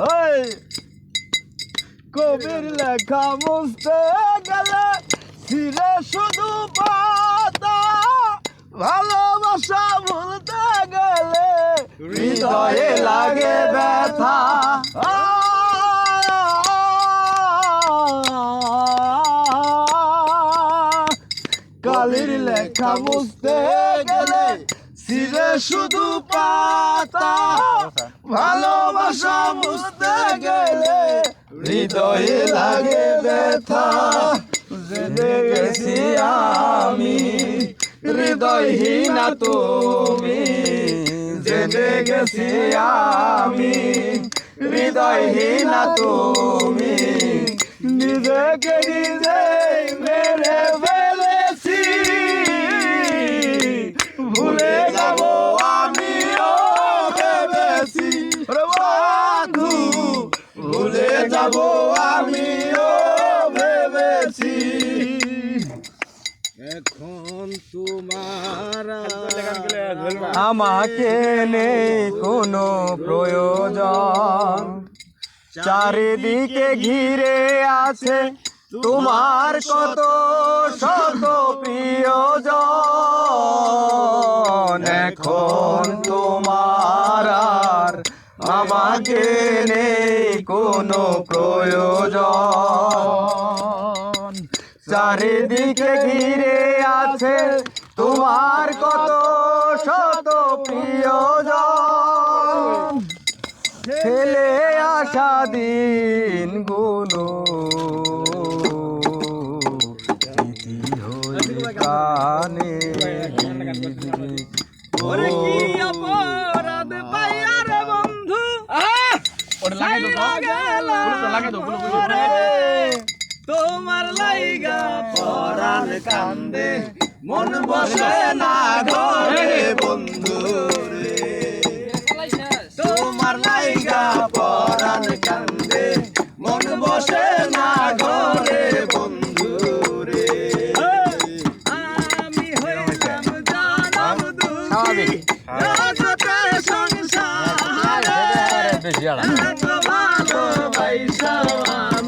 ওই কবির লেখা মুছতে গেলে ছিঁড়ে শুধু পাতা। ভালোবাসা ভুলতে গেলে হৃদয়ে লাগে ব্যথা। কালির লেখা মুছতে গেলে ছিঁড়ে শুধু পাতা, ভালোবাসা বুঝতে গেলে হৃদয়ে লাগে ব্যথা। জেনে গেছি আমি, হৃদয়হীনা তুমি। জেনে গেছি আমি, হৃদয়হীনা তুমি। নিজেকে নিজে মেরে যাব আমিও ভেবেছি। এখন তোমার আমাকে নেই কোনো প্রয়োজন। চারিদিকে ঘিরে আছে তোমার কত শত প্রিয়জন। এখন আর আমাকে নেই কোনো প্রয়োজন। চারিদিকে ঘিরে আছে তোমার কত শত প্রিয়জন। ছেলে আসা দিনগুলো কানে ওরে কি অপরাধ? সাইরা গেলাম ওরে, তোমার লাইগা পরাণ কান্দে। মন বসে না ঘরে বন্ধু। এত ভালোবাসা আমি